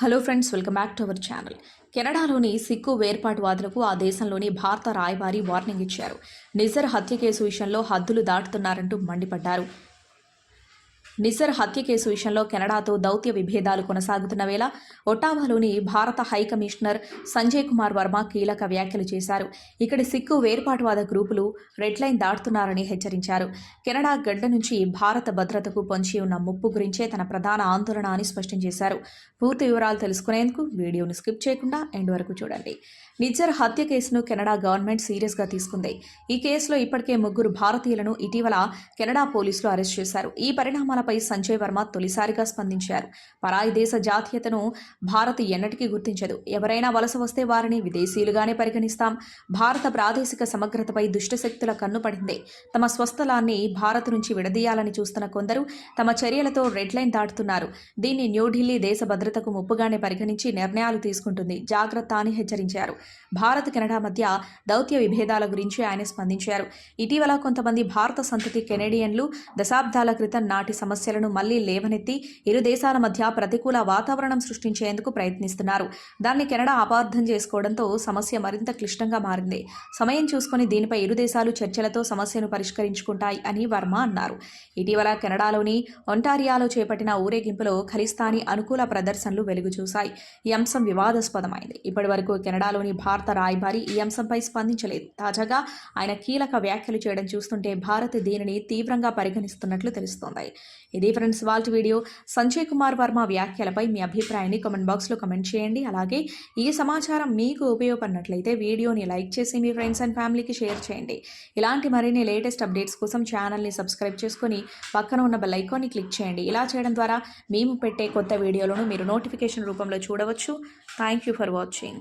Hello friends welcome back to our channel. కెనడాలోని Sikh వేర్పాటువాదులకు ఆ దేశంలోని భారత రాయబారి వార్నింగ్ ఇచ్చారు. నిజర్ హత్య కేసు విషయంలో హద్దులు దాటుతున్నారంటూ మండిపడ్డారు. నిజర్ హత్య కేసు విషయంలో కెనడాతో దౌత్య విభేదాలు కొనసాగుతున్న వేళ ఒటావాలోని భారత హై కమిషనర్ సంజయ్ కుమార్ వర్మ కీలక వ్యాఖ్యలు చేశారు. ఇక్కడి సిక్కు వేర్పాటువాద గ్రూపులు రెడ్ లైన్ దాటుతున్నారని హెచ్చరించారు. కెనడా గడ్డ నుంచి భారత భద్రతకు పొంచి ఉన్న ముప్పు గురించే తన ప్రధాన ఆందోళన అని స్పష్టం చేశారు. పూర్తి వివరాలు తెలుసుకునేందుకు వీడియోను స్కిప్ చేయకుండా ఎండ్ వరకు చూడండి. నిజ్జర్ హత్య కేసును కెనడా గవర్నమెంట్ సీరియస్గా తీసుకుంది. ఈ కేసులో ఇప్పటికే ముగ్గురు భారతీయులను ఇటీవల కెనడా పోలీసులు అరెస్ట్ చేశారు. ఈ పరిణామాల పరిణామాలపై సంజయ్ వర్మ తొలిసారిగా స్పందించారు. పరాయి దేశ జాతీయతను భారత్ ఎన్నటికీ గుర్తించదు. ఎవరైనా వలస వస్తే వారిని విదేశీయులుగానే పరిగణిస్తాం. భారత ప్రాదేశిక సమగ్రతపై దుష్టశక్తుల కన్ను పడింది. తమ స్వస్థలాన్ని భారత్ నుంచి విడదీయాలని చూస్తున్న కొందరు తమ చర్యలతో రెడ్ లైన్ దాటుతున్నారు. దీన్ని న్యూఢిల్లీ దేశ భద్రతకు ముప్పుగానే పరిగణించి నిర్ణయాలు తీసుకుంటుంది. జాగ్రత్త అని హెచ్చరించారు. భారత్ కెనడా మధ్య దౌత్య విభేదాల గురించి ఆయన స్పందించారు. ఇటీవల కొంతమంది భారత సంతతి కెనడియన్లు దశాబ్దాల క్రితం నాటి సమస్యలను మళ్ళీ లేవనెత్తి ఇరు దేశాల మధ్య ప్రతికూల వాతావరణం సృష్టించేందుకు ప్రయత్నిస్తున్నారు. దాన్ని కెనడా అపార్థం చేసుకోవడంతో సమస్య మరింత క్లిష్టంగా మారింది. సమయం చూసుకొని దీనిపై ఇరు దేశాలు చర్చలతో సమస్యను పరిష్కరించుకుంటాయి అని వర్మ అన్నారు. ఇటీవల కెనడాలోని ఒంటారియాలో చేపట్టిన ఊరేగింపులో ఖలిస్తానీ అనుకూల ప్రదర్శనలు వెలుగు చూశాయి ఈ అంశం వివాదాస్పదమైంది. ఇప్పటి వరకు కెనడాలోని భారత రాయబారి ఈ అంశంపై స్పందించలేదు. తాజాగా ఆయన కీలక వ్యాఖ్యలు చేయడం చూస్తుంటే భారత్ దీనిని తీవ్రంగా పరిగణిస్తున్నట్లు తెలుస్తోంది. ఇది ఫ్రెండ్స్ వాళ్ళ వీడియో. సంజయ్ కుమార్ వర్మ వ్యాఖ్యలపై మీ అభిప్రాయాన్ని కమెంట్ బాక్స్లో కమెంట్ చేయండి. అలాగే ఈ సమాచారం మీకు ఉపయోగపడినట్లయితే వీడియోని లైక్ చేసి మీ ఫ్రెండ్స్ అండ్ ఫ్యామిలీకి షేర్ చేయండి. ఇలాంటి మరిన్ని లేటెస్ట్ అప్డేట్స్ కోసం ఛానల్ని సబ్స్క్రైబ్ చేసుకొని పక్కన ఉన్న బెల్ ఐకాన్ని క్లిక్ చేయండి. ఇలా చేయడం ద్వారా మేము పెట్టే కొత్త వీడియోలను మీరు నోటిఫికేషన్ రూపంలో చూడవచ్చు. Thank you for watching